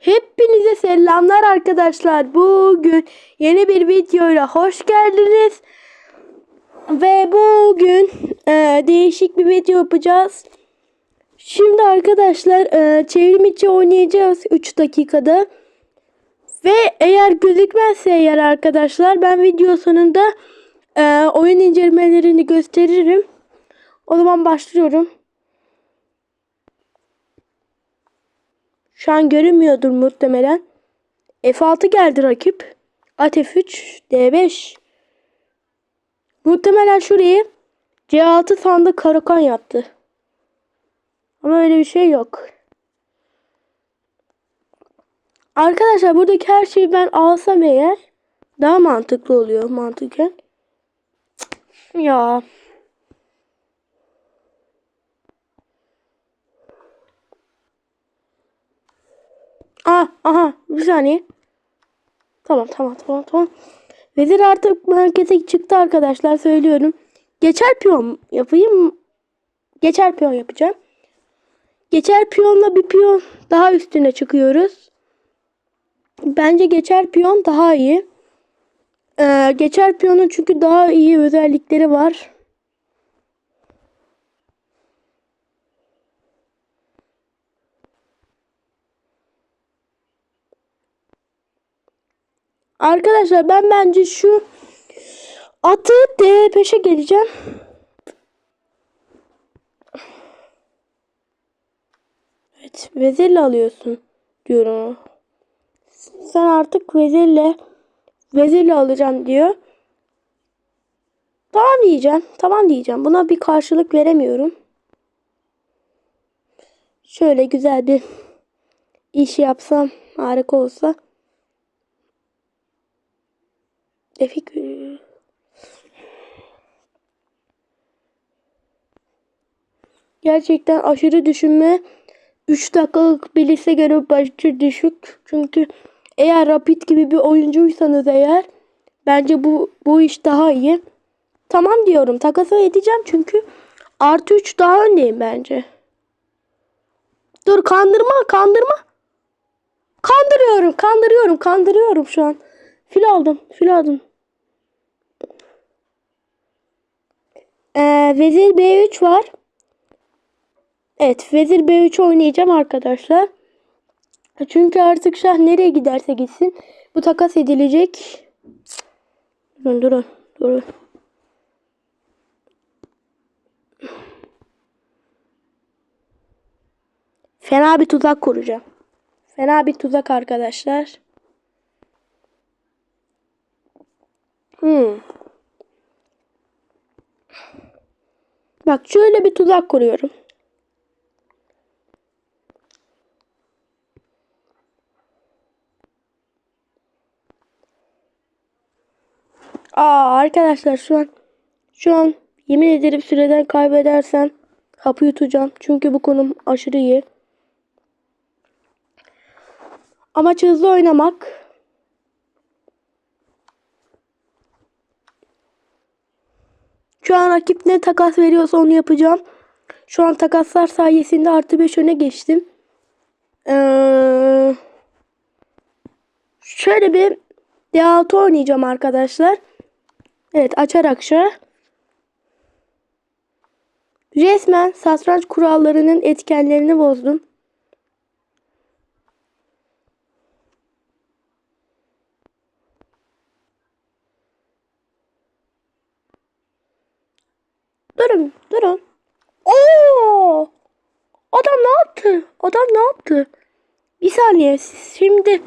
Hepinize selamlar arkadaşlar. Bugün yeni bir videoyla hoş geldiniz. Ve bugün e, değişik bir video yapacağız. Şimdi arkadaşlar e, çevrim içi oynayacağız 3 dakikada. Ve eğer gözükmezse eğer arkadaşlar ben video sonunda e, oyun incelemelerini gösteririm. O zaman başlıyorum. Şu an görünmüyordur muhtemelen. F6 geldi rakip. At F3, D5. Muhtemelen şurayı C6 sandı karakan yaptı. Ama öyle bir şey yok. Arkadaşlar buradaki her şeyi ben alsam eğer daha mantıklı oluyor mantıken. Ya. Ah, aha bir saniye. Tamam tamam tamam tamam. Vezir artık merkeze çıktı arkadaşlar söylüyorum. Geçer piyon yapayım. Geçer piyon yapacağım. Geçer piyonla bir piyon daha üstüne çıkıyoruz. Bence geçer piyon daha iyi. Ee, geçer piyonun çünkü daha iyi özellikleri var. Arkadaşlar ben bence şu atı D5'e geleceğim. Evet vezirle alıyorsun diyorum. Sen artık vezirle vezirle alacağım diyor. Tamam diyeceğim. Tamam diyeceğim. Buna bir karşılık veremiyorum. Şöyle güzel bir iş yapsam harika olsa. Efik. Gerçekten aşırı düşünme. 3 dakikalık bir göre başı düşük. Çünkü eğer Rapid gibi bir oyuncuysanız eğer bence bu bu iş daha iyi. Tamam diyorum. Takası edeceğim çünkü artı 3 daha öndeyim bence. Dur kandırma kandırma. Kandırıyorum kandırıyorum kandırıyorum şu an. Fil aldım fil aldım. Ee, vezir B3 var. Evet vezir B3 oynayacağım arkadaşlar. Çünkü artık şah nereye giderse gitsin bu takas edilecek. Durun durun durun. Fena bir tuzak kuracağım. Fena bir tuzak arkadaşlar. Hmm. Bak şöyle bir tuzak kuruyorum. Aa arkadaşlar şu an şu an yemin ederim süreden kaybedersem hapı yutacağım. Çünkü bu konum aşırı iyi. Amaç hızlı oynamak. Şu an rakip ne takas veriyorsa onu yapacağım. Şu an takaslar sayesinde artı 5 öne geçtim. Ee, şöyle bir D6 oynayacağım arkadaşlar. Evet açarak şu. Resmen satranç kurallarının etkenlerini bozdum. Durun, durun. Oo! Adam ne yaptı? Adam ne yaptı? Bir saniye. Şimdi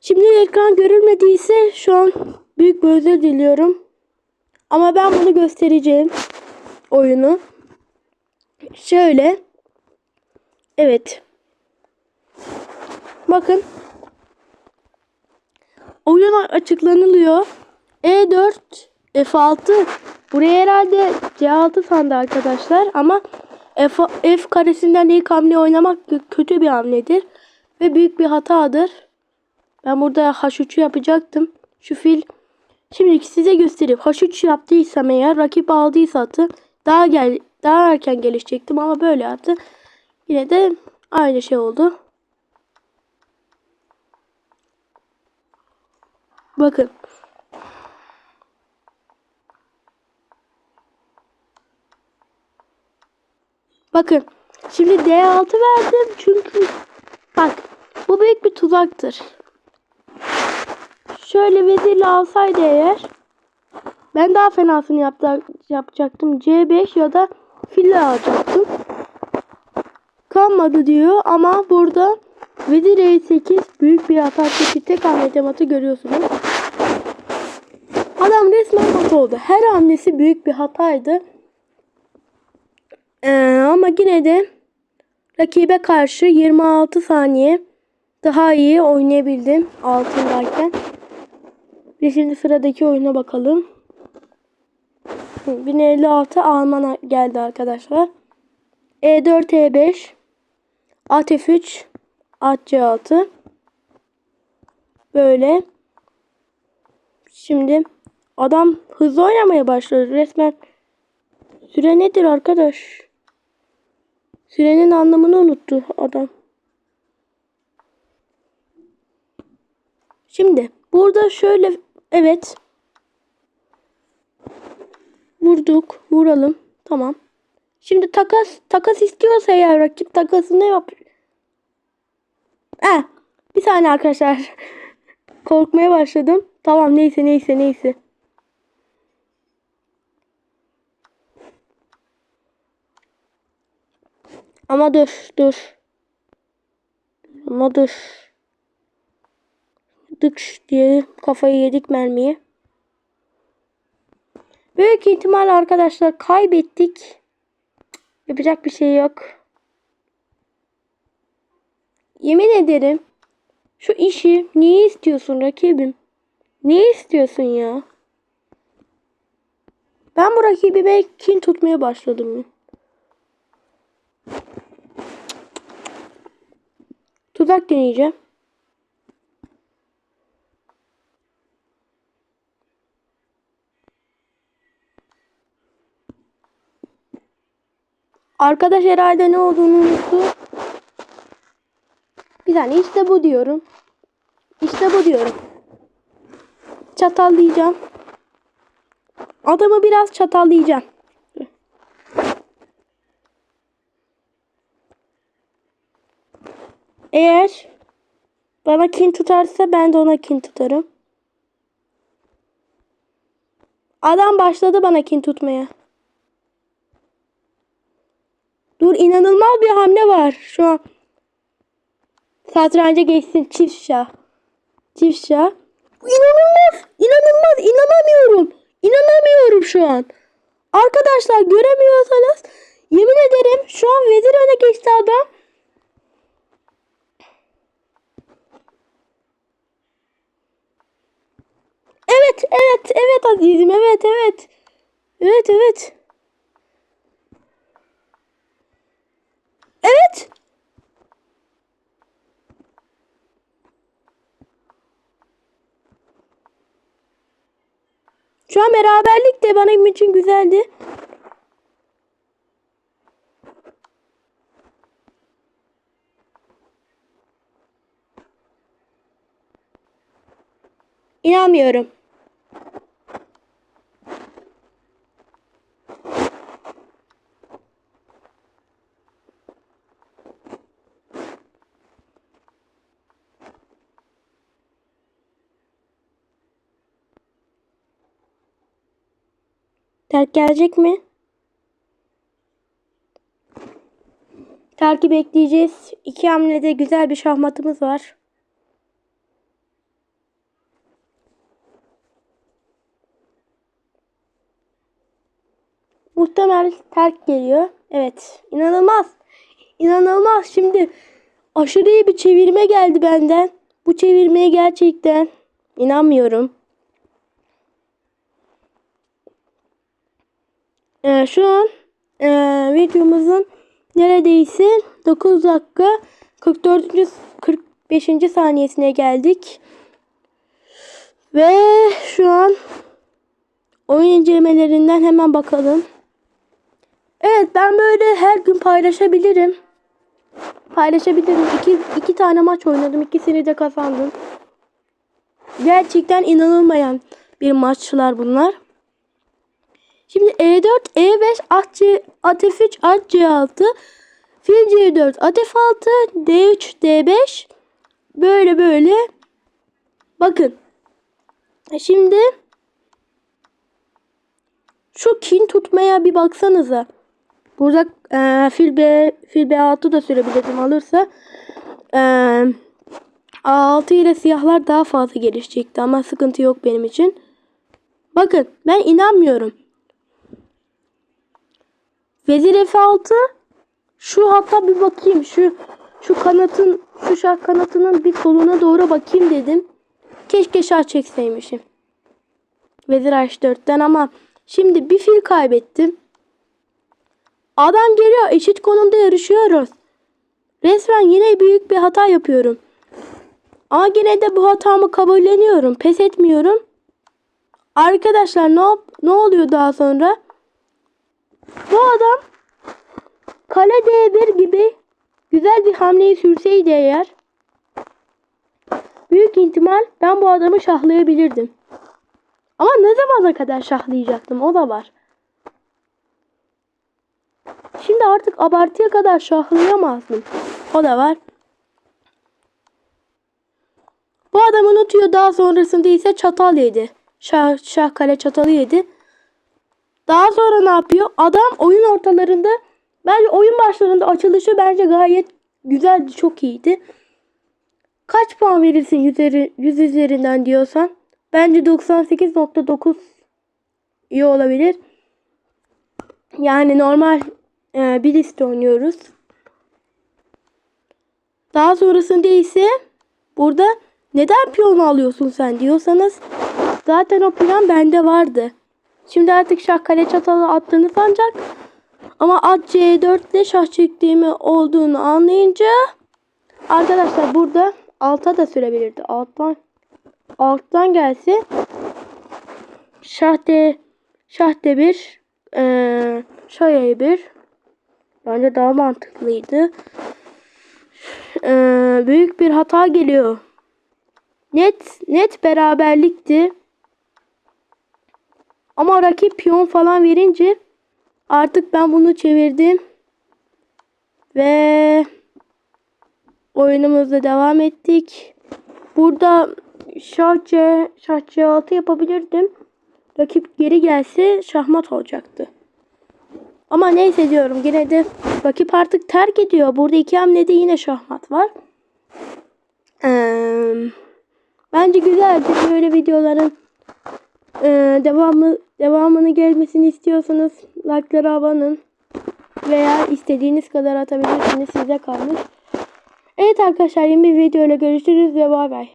şimdi ekran görülmediyse şu an büyük bir özür diliyorum. Ama ben bunu göstereceğim. Oyunu. Şöyle. Evet. Bakın. Oyun açıklanılıyor. E4 F6 Buraya herhalde C6 sandı arkadaşlar ama F, F karesinden ilk hamle oynamak kötü bir hamledir. Ve büyük bir hatadır. Ben burada H3'ü yapacaktım. Şu fil. Şimdiki size göstereyim. H3 yaptıysam eğer rakip aldıysa atı daha gel daha erken gelişecektim ama böyle yaptı. Yine de aynı şey oldu. Bakın. Bakın. Şimdi D6 verdim çünkü bak bu büyük bir tuzaktır. Şöyle vezirle alsaydı eğer ben daha fenasını yapta, yapacaktım. C5 ya da fille alacaktım. Kalmadı diyor ama burada vezir E8 büyük bir hata çekti. Tek hamle tematı görüyorsunuz. Adam resmen mat oldu. Her hamlesi büyük bir hataydı. Ee, ama yine de rakibe karşı 26 saniye daha iyi oynayabildim altındayken. Ve şimdi sıradaki oyuna bakalım. 1056 Alman geldi arkadaşlar. E E4 E5 At F3 At C6 Böyle. Şimdi adam hızlı oynamaya başladı resmen. Süre nedir arkadaş? Sürenin anlamını unuttu adam. Şimdi burada şöyle evet vurduk vuralım tamam. Şimdi takas takas istiyorsa eğer rakip takasını yap. Eh, bir saniye arkadaşlar. Korkmaya başladım. Tamam neyse neyse neyse. Ama dur dur. Ama dur. Dıkş diye kafayı yedik mermiye. Büyük ihtimal arkadaşlar kaybettik. Yapacak bir şey yok. Yemin ederim şu işi niye istiyorsun rakibim? Niye istiyorsun ya? Ben bu rakibime kin tutmaya başladım. Tuzak deneyeceğim. Arkadaş herhalde ne olduğunu unuttu. Bir saniye işte bu diyorum. İşte bu diyorum. Çatallayacağım. Adamı biraz çatallayacağım. Eğer bana kin tutarsa ben de ona kin tutarım. Adam başladı bana kin tutmaya. Dur inanılmaz bir hamle var şu an. Satranca geçsin çift şah. Çift şah. İnanılmaz. İnanılmaz. İnanamıyorum. İnanamıyorum şu an. Arkadaşlar göremiyorsanız yemin ederim şu an vezir öne geçti adam. Evet, evet, evet azizim. Evet, evet. Evet, evet. Evet. Şu an beraberlik de benim için güzeldi. İnanmıyorum. Gelecek mi? Terki bekleyeceğiz. İki hamlede güzel bir şahmatımız var. Muhtemel terk geliyor. Evet. İnanılmaz. İnanılmaz. Şimdi aşırı iyi bir çevirme geldi benden. Bu çevirmeye gerçekten inanmıyorum. Ee, şu an e, videomuzun neredeyse 9 dakika 44. 45. saniyesine geldik. Ve şu an oyun incelemelerinden hemen bakalım. Evet ben böyle her gün paylaşabilirim. Paylaşabilirim. İki, iki tane maç oynadım. İkisini de kazandım. Gerçekten inanılmayan bir maçlar bunlar. Şimdi E E4, E5, at, C, at F3, at C6, fil C4, at F6, D3, D5 böyle böyle. Bakın. Şimdi şu kin tutmaya bir baksanıza. Burada e, fil B fil B6 da sürebilirim alırsa. E, A6 ile siyahlar daha fazla gelişecekti ama sıkıntı yok benim için. Bakın ben inanmıyorum. Vezir F6 şu hatta bir bakayım şu şu kanatın şu şah kanatının bir soluna doğru bakayım dedim. Keşke şah çekseymişim. Vezir H4'ten ama şimdi bir fil kaybettim. Adam geliyor eşit konumda yarışıyoruz. Resmen yine büyük bir hata yapıyorum. Ama yine de bu hatamı kabulleniyorum. Pes etmiyorum. Arkadaşlar ne, ne oluyor daha sonra? Bu adam kale D1 gibi güzel bir hamleyi sürseydi eğer büyük ihtimal ben bu adamı şahlayabilirdim. Ama ne zamana kadar şahlayacaktım o da var. Şimdi artık abartıya kadar şahlayamazdım. O da var. Bu adam unutuyor daha sonrasında ise çatal yedi. Şah, şah kale çatalı yedi. Daha sonra ne yapıyor? Adam oyun ortalarında bence oyun başlarında açılışı bence gayet güzeldi, çok iyiydi. Kaç puan verirsin 100, üzeri- 100 üzerinden diyorsan? Bence 98.9 iyi olabilir. Yani normal e, bir liste oynuyoruz. Daha sonrasında ise burada neden piyonu alıyorsun sen diyorsanız zaten o plan bende vardı. Şimdi artık şah kale çatalı attığını ancak ama at C4 ile şah çektiğimi olduğunu anlayınca arkadaşlar burada alta da sürebilirdi. Alttan alttan gelse şah D şah D1 eee şah E1 bence daha mantıklıydı. Eee, büyük bir hata geliyor. Net net beraberlikti. Ama rakip piyon falan verince artık ben bunu çevirdim. Ve oyunumuzda devam ettik. Burada şah C, şah C6 yapabilirdim. Rakip geri gelse şahmat olacaktı. Ama neyse diyorum yine de rakip artık terk ediyor. Burada iki hamlede yine şahmat var. Eee, bence güzeldi böyle videoların eee, devamı devamını gelmesini istiyorsanız like'lara olun. veya istediğiniz kadar atabilirsiniz size kalmış. Evet arkadaşlar yeni bir videoyla görüşürüz ve bay bay.